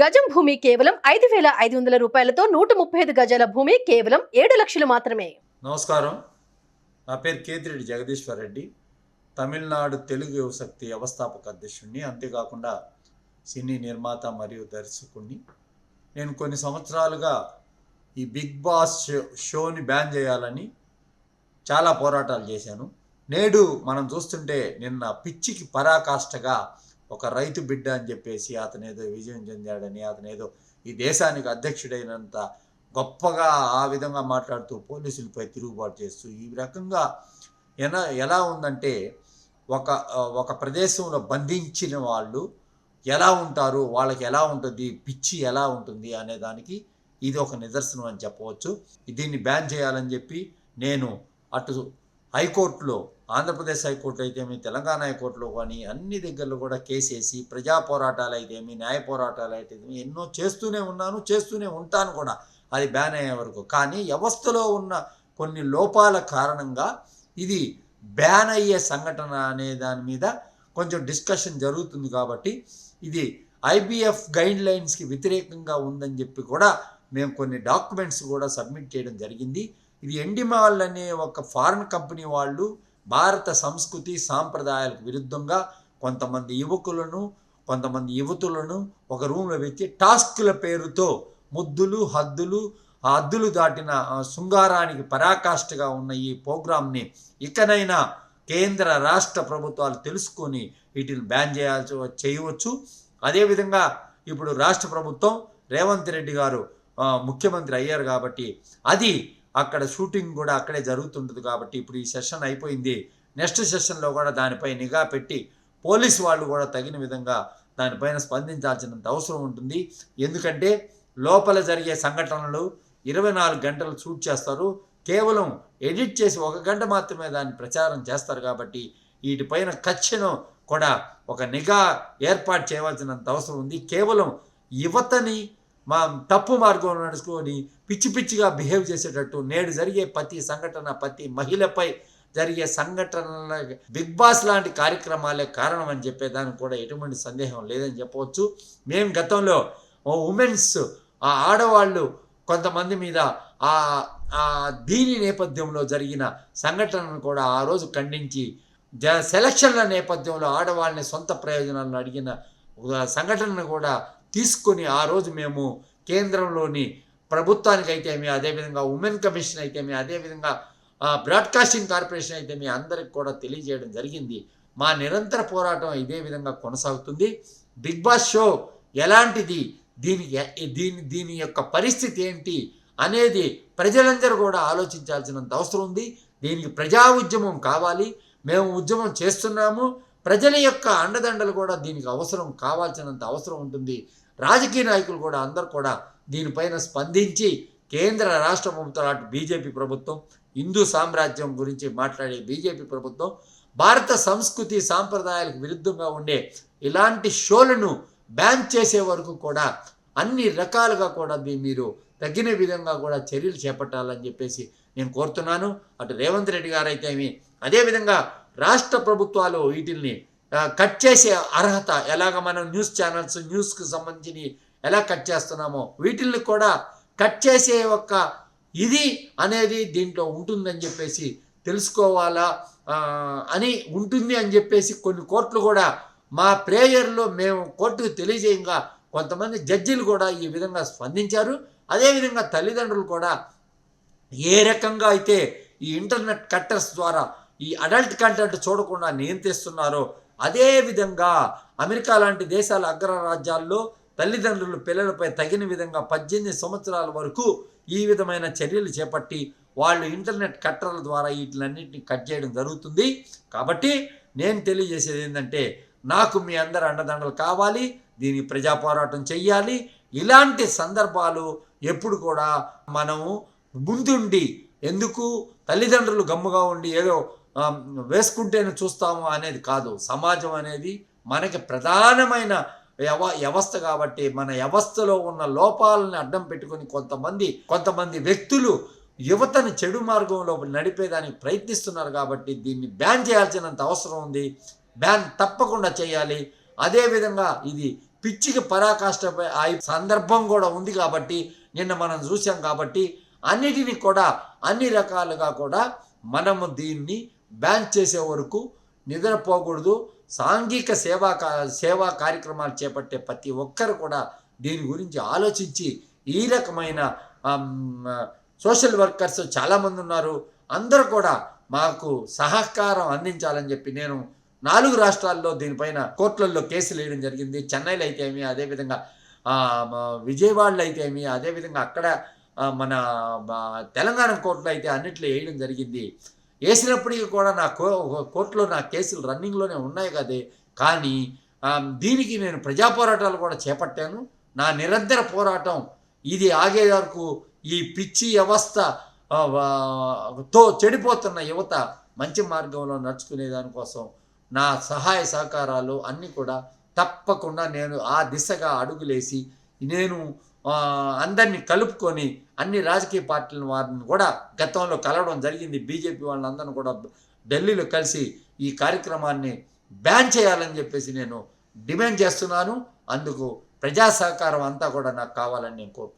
గజం భూమి కేవలం ఐదు వేల ఐదు వందల రూపాయలతో నూట ముప్పై ఐదు గజాల భూమి కేవలం ఏడు లక్షలు మాత్రమే. నమస్కారం. నా పేరు కేతిరెడ్డి జగదీశ్వర్ రెడ్డి. తమిళనాడు తెలుగు యువశక్తి వ్యవస్థాపక అధ్యక్షుడిని అంతేకాకుండా సినీ నిర్మాత మరియు దర్శకుడిని నేను కొన్ని సంవత్సరాలుగా ఈ బిగ్ బాస్ షో షోని బ్యాన్ చేయాలని చాలా పోరాటాలు చేశాను. నేడు మనం చూస్తుంటే నిన్న పిచ్చికి పరాకాష్ఠగా ఒక రైతు బిడ్డ అని చెప్పేసి అతను ఏదో విజయం చెందాడని అతను ఏదో ఈ దేశానికి అధ్యక్షుడైనంత గొప్పగా ఆ విధంగా మాట్లాడుతూ పోలీసులపై తిరుగుబాటు చేస్తూ ఈ రకంగా ఎలా ఎలా ఉందంటే ఒక ఒక ప్రదేశంలో బంధించిన వాళ్ళు ఎలా ఉంటారు వాళ్ళకి ఎలా ఉంటుంది పిచ్చి ఎలా ఉంటుంది అనే దానికి ఇది ఒక నిదర్శనం అని చెప్పవచ్చు. దీన్ని బ్యాన్ చేయాలని చెప్పి నేను అటు హైకోర్టులో ఆంధ్రప్రదేశ్ హైకోర్టు అయితేమి తెలంగాణ హైకోర్టులో కానీ అన్ని దగ్గరలో కూడా కేసేసి ప్రజా పోరాటాలు అయితేమి న్యాయ పోరాటాలు అయితేమి ఎన్నో చేస్తూనే ఉన్నాను చేస్తూనే ఉంటాను కూడా. అది బ్యాన్ అయ్యే వరకు. కానీ వ్యవస్థలో ఉన్న కొన్ని లోపాల కారణంగా ఇది బ్యాన్ అయ్యే సంఘటన అనే దాని మీద కొంచెం డిస్కషన్ జరుగుతుంది కాబట్టి ఇది ఐబిఎఫ్ గైడ్ లైన్స్కి వ్యతిరేకంగా ఉందని చెప్పి కూడా మేము కొన్ని డాక్యుమెంట్స్ కూడా సబ్మిట్ చేయడం జరిగింది. ఇది ఎండిమాల్ అనే ఒక ఫారిన్ కంపెనీ వాళ్ళు భారత సంస్కృతి సాంప్రదాయాలకు విరుద్ధంగా కొంతమంది యువకులను కొంతమంది యువతులను ఒక రూమ్లో పెట్టి టాస్క్ల పేరుతో ముద్దులు హద్దులు ఆ హద్దులు దాటిన శృంగారానికి పరాకాష్ఠగా ఉన్న ఈ ప్రోగ్రామ్ని ఇకనైనా కేంద్ర రాష్ట్ర ప్రభుత్వాలు తెలుసుకొని వీటిని బ్యాన్ చేయాల్సి చేయవచ్చు. అదేవిధంగా ఇప్పుడు రాష్ట్ర ప్రభుత్వం రేవంత్ రెడ్డి గారు ముఖ్యమంత్రి అయ్యారు కాబట్టి అది అక్కడ షూటింగ్ కూడా అక్కడే జరుగుతుంటుంది కాబట్టి ఇప్పుడు ఈ సెషన్ అయిపోయింది. నెక్స్ట్ సెషన్లో కూడా దానిపై నిఘా పెట్టి పోలీసు వాళ్ళు కూడా తగిన విధంగా దానిపైన స్పందించాల్సినంత అవసరం ఉంటుంది. ఎందుకంటే లోపల జరిగే సంఘటనలు ఇరవై నాలుగు గంటలు షూట్ చేస్తారు. కేవలం ఎడిట్ చేసి ఒక గంట మాత్రమే దాన్ని ప్రచారం చేస్తారు కాబట్టి వీటిపైన ఖచ్చితం కూడా ఒక నిఘా ఏర్పాటు చేయవలసినంత అవసరం ఉంది. కేవలం యువతని మా తప్పు మార్గంలో నడుచుకొని పిచ్చి పిచ్చిగా బిహేవ్ చేసేటట్టు నేడు జరిగే ప్రతి సంఘటన ప్రతి మహిళపై జరిగే సంఘటనల బిగ్ బాస్ లాంటి కార్యక్రమాలే కారణం అని చెప్పేదానికి కూడా ఎటువంటి సందేహం లేదని చెప్పవచ్చు. మేము గతంలో ఉమెన్స్ ఆ ఆడవాళ్ళు కొంతమంది మీద ఆ దీని నేపథ్యంలో జరిగిన సంఘటనను కూడా ఆ రోజు ఖండించి జ సెలక్షన్ల నేపథ్యంలో ఆడవాళ్ళని సొంత ప్రయోజనాలను అడిగిన సంఘటనను కూడా తీసుకొని ఆ రోజు మేము కేంద్రంలోని ప్రభుత్వానికి అయితేమి అదేవిధంగా ఉమెన్ కమిషన్ అయితేమి అదేవిధంగా బ్రాడ్కాస్టింగ్ కార్పొరేషన్ అయితే మీ అందరికి కూడా తెలియజేయడం జరిగింది. మా నిరంతర పోరాటం ఇదే విధంగా కొనసాగుతుంది. బిగ్ బాస్ షో ఎలాంటిది? దీనికి దీని దీని యొక్క పరిస్థితి ఏంటి అనేది ప్రజలందరూ కూడా ఆలోచించాల్సినంత అవసరం ఉంది. దీనికి ప్రజా ఉద్యమం కావాలి. మేము ఉద్యమం చేస్తున్నాము. ప్రజల యొక్క అండదండలు కూడా దీనికి అవసరం కావాల్సినంత అవసరం ఉంటుంది. రాజకీయ నాయకులు కూడా అందరూ కూడా దీనిపైన స్పందించి కేంద్ర రాష్ట్ర ప్రభుత్వం అటు బీజేపీ ప్రభుత్వం హిందూ సామ్రాజ్యం గురించి మాట్లాడే బీజేపీ ప్రభుత్వం భారత సంస్కృతి సాంప్రదాయాలకు విరుద్ధంగా ఉండే ఇలాంటి షోలను బ్యాన్ చేసే వరకు కూడా అన్ని రకాలుగా కూడా దీ- మీరు తగిన విధంగా కూడా చర్యలు చేపట్టాలని చెప్పేసి నేను కోరుతున్నాను. అటు రేవంత్ రెడ్డి గారు అయితే ఏమి అదేవిధంగా రాష్ట్ర ప్రభుత్వాలు వీటిల్ని కట్ చేసే అర్హత ఎలాగ మనం న్యూస్ ఛానల్స్ న్యూస్కి సంబంధించి ఎలా కట్ చేస్తున్నామో వీటిల్ని కూడా కట్ చేసే ఒక ఇది అనేది దీంట్లో ఉంటుందని చెప్పేసి తెలుసుకోవాలా అని ఉంటుంది అని చెప్పేసి కొన్ని కోర్టులు కూడా మా ప్రేయర్లో మేము కోర్టుకు తెలియజేయంగా కొంతమంది జడ్జిలు కూడా ఈ విధంగా స్పందించారు. అదేవిధంగా తల్లిదండ్రులు కూడా ఏ రకంగా అయితే ఈ ఇంటర్నెట్ కట్టర్స్ ద్వారా ఈ అడల్ట్ కంటెంట్ చూడకుండా నియంత్రిస్తున్నారో అదే విధంగా అమెరికా లాంటి దేశాల అగ్రరాజ్యాల్లో తల్లిదండ్రులు పిల్లలపై తగిన విధంగా పద్దెనిమిది సంవత్సరాల వరకు ఈ విధమైన చర్యలు చేపట్టి వాళ్ళు ఇంటర్నెట్ కట్టరల ద్వారా వీటిలన్నింటినీ కట్ చేయడం జరుగుతుంది. కాబట్టి నేను తెలియజేసేది ఏంటంటే నాకు మీ అందరి అండదండలు కావాలి దీని ప్రజా పోరాటం చెయ్యాలి. ఇలాంటి సందర్భాలు ఎప్పుడు కూడా మనము ముందుండి ఎందుకు తల్లిదండ్రులు గమ్ముగా ఉండి ఏదో వేసుకుంటేనే చూస్తాము అనేది కాదు. సమాజం అనేది మనకి ప్రధానమైన వ్యవ వ్యవస్థ కాబట్టి మన వ్యవస్థలో ఉన్న లోపాలను అడ్డం పెట్టుకొని కొంతమంది కొంతమంది వ్యక్తులు యువతను చెడు మార్గంలో నడిపేదానికి ప్రయత్నిస్తున్నారు కాబట్టి దీన్ని బ్యాన్ చేయాల్సినంత అవసరం ఉంది. బ్యాన్ తప్పకుండా చేయాలి. అదేవిధంగా ఇది పిచ్చికి పరాకాష్టపై ఆ సందర్భం కూడా ఉంది కాబట్టి నిన్న మనం చూసాం కాబట్టి అన్నిటినీ కూడా అన్ని రకాలుగా కూడా మనము దీన్ని బ్యాన్ చేసే వరకు నిద్రపోకూడదు సాంఘిక సేవా కా- సేవా కార్యక్రమాలు చేపట్టే ప్రతి ఒక్కరు కూడా దీని గురించి ఆలోచించి ఈ రకమైన సోషల్ వర్కర్స్ చాలామంది ఉన్నారు. అందరూ కూడా మాకు సహకారం అందించాలని చెప్పి నేను నాలుగు రాష్ట్రాల్లో దీనిపైన కోర్టులలో కేసులు వేయడం జరిగింది. చెన్నైలో అయితే ఏమి అదేవిధంగా విజయవాడలో అయితే ఏమి అదేవిధంగా అక్కడ మన తెలంగాణ కోర్టులో అయితే అన్నిట్లో వేయడం జరిగింది. వేసినప్పటికీ కూడా నా కో కోర్టులో నా కేసులు రన్నింగ్లోనే ఉన్నాయి కదే. కానీ దీనికి నేను ప్రజా పోరాటాలు కూడా చేపట్టాను. నా నిరంతర పోరాటం ఇది ఆగే వరకు ఈ పిచ్చి వ్యవస్థ తో చెడిపోతున్న యువత మంచి మార్గంలో నడుచుకునే దానికోసం నా సహాయ సహకారాలు అన్నీ కూడా తప్పకుండా నేను ఆ దిశగా అడుగులేసి నేను అందరినీ కలుపుకొని అన్ని రాజకీయ పార్టీల వారిని కూడా గతంలో కలవడం జరిగింది. బీజేపీ వాళ్ళందరిని కూడా ఢిల్లీలో కలిసి ఈ కార్యక్రమాన్ని బ్యాన్ చేయాలని చెప్పేసి నేను డిమాండ్ చేస్తున్నాను. అందుకు ప్రజా సహకారం అంతా కూడా నాకు కావాలని నేను కోరుకుంటున్నాను.